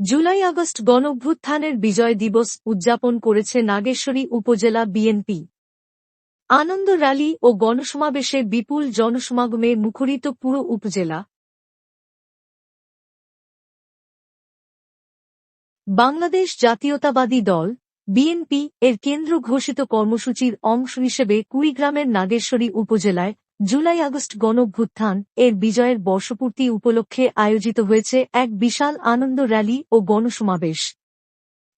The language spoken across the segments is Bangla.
জুলাই আগস্ট গণভ্যুত্থানের বিজয় দিবস উদযাপন করেছে নাগেশ্বরী উপজেলা বিএনপি। আনন্দ র্যালি ও গণসমাবেশে বিপুল জনসমাগমে মুখরিত পুরো উপজেলা। বাংলাদেশ জাতীয়তাবাদী দল, বিএনপি, এর কেন্দ্র ঘোষিত কর্মসূচির অংশ হিসেবে কুড়িগ্রামের নাগেশ্বরী উপজেলায় জুলাই আগস্ট গণভ্যুত্থান এর বিজয়ের বর্ষপূর্তি উপলক্ষে আয়োজিত হয়েছে এক বিশাল আনন্দ র্যালি ও গণসমাবেশ।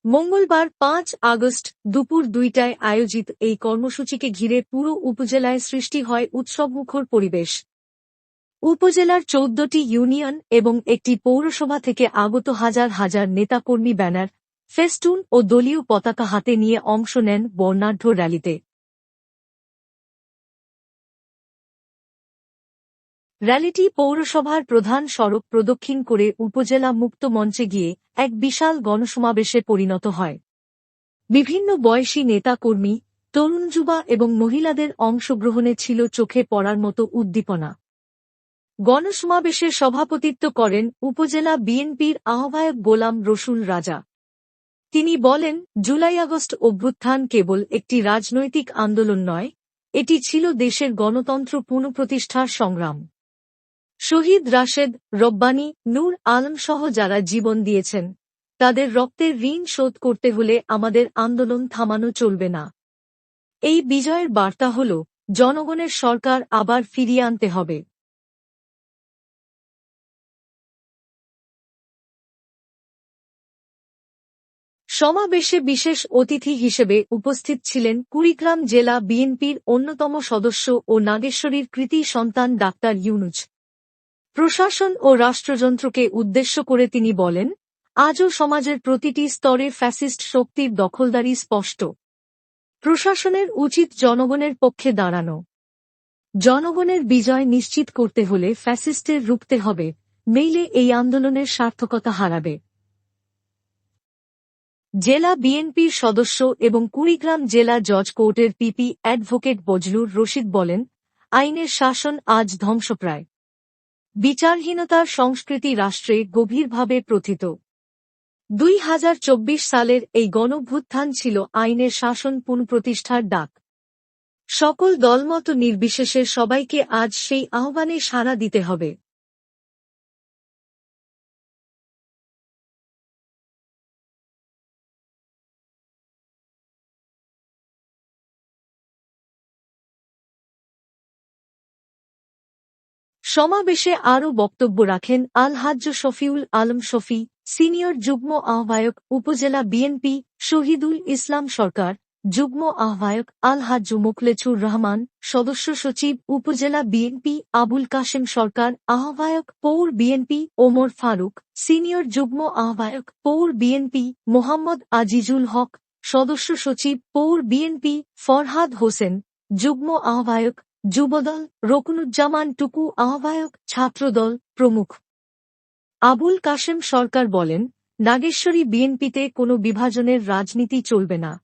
মঙ্গলবার পাঁচ আগস্ট দুপুর দুইটায় আয়োজিত এই কর্মসূচিকে ঘিরে পুরো উপজেলায় সৃষ্টি হয় উৎসবমুখর পরিবেশ। উপজেলার চৌদ্দটি ইউনিয়ন এবং একটি পৌরসভা থেকে আগত হাজার হাজার নেতাকর্মী ব্যানার, ফেস্টুন ও দলীয় পতাকা হাতে নিয়ে অংশ নেন বর্ণাঢ্য র্যালিতে। র্যালিটি পৌরসভার প্রধান সড়ক প্রদক্ষিণ করে উপজেলা মুক্ত মঞ্চে গিয়ে এক বিশাল গণসমাবেশে পরিণত হয়। বিভিন্ন বয়সী নেতাকর্মী, তরুণ যুবা এবং মহিলাদের অংশগ্রহণে ছিল চোখে পড়ার মতো উদ্দীপনা। গণসমাবেশে সভাপতিত্ব করেন উপজেলা বিএনপির আহ্বায়ক গোলাম রসুল রাজা। তিনি বলেন, জুলাই আগস্ট অভ্যুত্থান কেবল একটি রাজনৈতিক আন্দোলন নয়, এটি ছিল দেশের গণতন্ত্র পুনঃপ্রতিষ্ঠার সংগ্রাম। শহীদ রাশেদ, রব্বানী, নূর আলম সহ যারা জীবন দিয়েছেন, তাদের রক্তের ঋণ শোধ করতে হলে আমাদের আন্দোলন থামানো চলবে না। এই বিজয়ের বার্তা হল, জনগণের সরকার আবার ফিরিয়ে আনতে হবে। সমাবেশে বিশেষ অতিথি হিসেবে উপস্থিত ছিলেন কুড়িগ্রাম জেলা বিএনপির অন্যতম সদস্য ও নাগেশ্বরীর কৃতি সন্তান ডাক্তার ইউনুজ প্রশাসন ও রাষ্ট্রযন্ত্রকে উদ্দেশ্য করে তিনি বলেন, আজও সমাজের প্রতিটি স্তরে ফ্যাসিস্ট শক্তির দখলদারি স্পষ্ট। প্রশাসনের উচিত জনগণের পক্ষে দাঁড়ানো। জনগণের বিজয় নিশ্চিত করতে হলে ফ্যাসিস্টের রুখতে হবে, মেইলে এই আন্দোলনের সার্থকতা হারাবে। জেলা বিএনপির সদস্য এবং কুড়িগ্রাম জেলা জজ কোর্টের পিপি অ্যাডভোকেট বজলুর রশিদ বলেন, আইনের শাসন আজ ধ্বংসপ্রায়। বিচারহীনতার সংস্কৃতি রাষ্ট্রে গভীরভাবে প্রথিত। দুই হাজার চব্বিশ সালের এই গণভ্যুত্থান ছিল আইনের শাসন পুনঃপ্রতিষ্ঠার ডাক। সকল দলমত নির্বিশেষে সবাইকে আজ সেই আহ্বানে সাড়া দিতে হবে। সমাবেশে আরও বক্তব্য রাখেন আলহাজ্জ শফিউল আলম শফি, সিনিয়র যুগ্ম আহ্বায়ক উপজেলা বিএনপি, শহীদুল ইসলাম সরকার, যুগ্ম আহ্বায়ক আলহাজ্জ মোকলেছুর রহমান, সদস্য সচিব উপজেলা বিএনপি আবুল কাশেম সরকার, আহ্বায়ক পৌর বিএনপি ওমর ফারুক, সিনিয়র যুগ্ম আহ্বায়ক পৌর বিএনপি মোহাম্মদ আজিজুল হক, সদস্য সচিব পৌর বিএনপি ফরহাদ হোসেন, যুগ্ম আহ্বায়ক যুবদল, রকুনুজ্জামান টুকু, আহ্বায়ক, ছাত্রদল, প্রমুখ। আবুল কাশেম সরকার বলেন, নাগেশ্বরী বিএনপিতে কোনো বিভাজনের রাজনীতি চলবে না।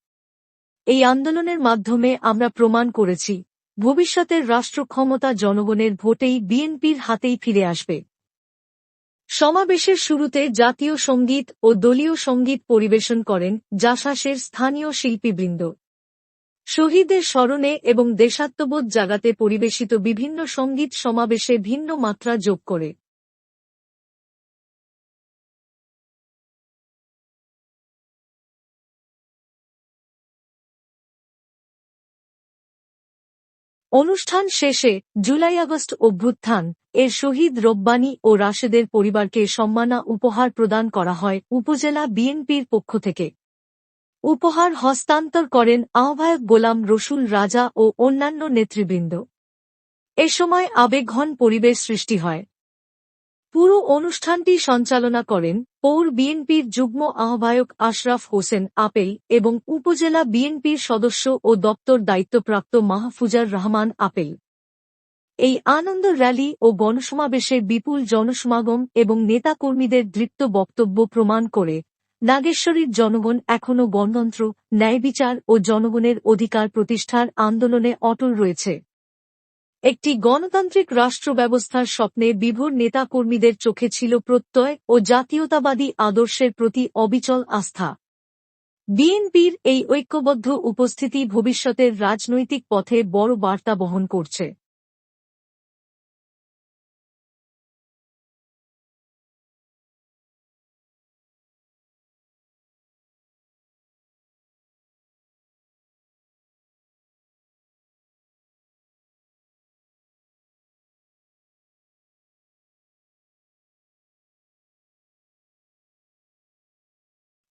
এই আন্দোলনের মাধ্যমে আমরা প্রমাণ করেছি, ভবিষ্যতের রাষ্ট্র ক্ষমতা জনগণের ভোটেই বিএনপির হাতেই ফিরে আসবে। সমাবেশের শুরুতে জাতীয় সংগীত ও দলীয় সংগীত পরিবেশন করেন জাসাসের স্থানীয় শিল্পীবৃন্দ। শহীদের স্মরণে এবং দেশাত্মবোধ জাগাতে পরিবেশিত বিভিন্ন সংগীত সমাবেশে ভিন্ন মাত্রা যোগ করে। অনুষ্ঠান শেষে জুলাই আগস্ট অভ্যুত্থান, এর শহীদ রব্বানী ও রাশেদের পরিবারকে সম্মানা উপহার প্রদান করা হয় উপজেলা বিএনপির পক্ষ থেকে। উপহার হস্তান্তর করেন আহ্বায়ক গোলাম রসুল রাজা ও অন্যান্য নেতৃবৃন্দ। এ সময় আবেগঘন পরিবেশ সৃষ্টি হয়। পুরো অনুষ্ঠানটি সঞ্চালনা করেন পৌর বিএনপির যুগ্ম আহ্বায়ক আশরাফ হোসেন আপেল এবং উপজেলা বিএনপির সদস্য ও দপ্তর দায়িত্বপ্রাপ্ত মাহফুজার রহমান আপেল। এই আনন্দ র্যালি ও গণসমাবেশে বিপুল জনসমাগম এবং নেতাকর্মীদের দৃপ্ত বক্তব্য প্রমাণ করে নাগেশ্বরীর জনগণ এখনও গণতন্ত্র, ন্যায়বিচার ও জনগণের অধিকার প্রতিষ্ঠার আন্দোলনে অটল রয়েছে। একটি গণতান্ত্রিক রাষ্ট্র ব্যবস্থার স্বপ্নে বিভোর নেতাকর্মীদের চোখে ছিল প্রত্যয় ও জাতীয়তাবাদী আদর্শের প্রতি অবিচল আস্থা। বিএনপির এই ঐক্যবদ্ধ উপস্থিতি ভবিষ্যতের রাজনৈতিক পথে বড় বার্তা বহন করছে।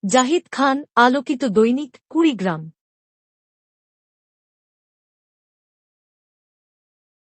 জাহিদ খান আলোকিত দৈনিক কুড়িগ্রাম।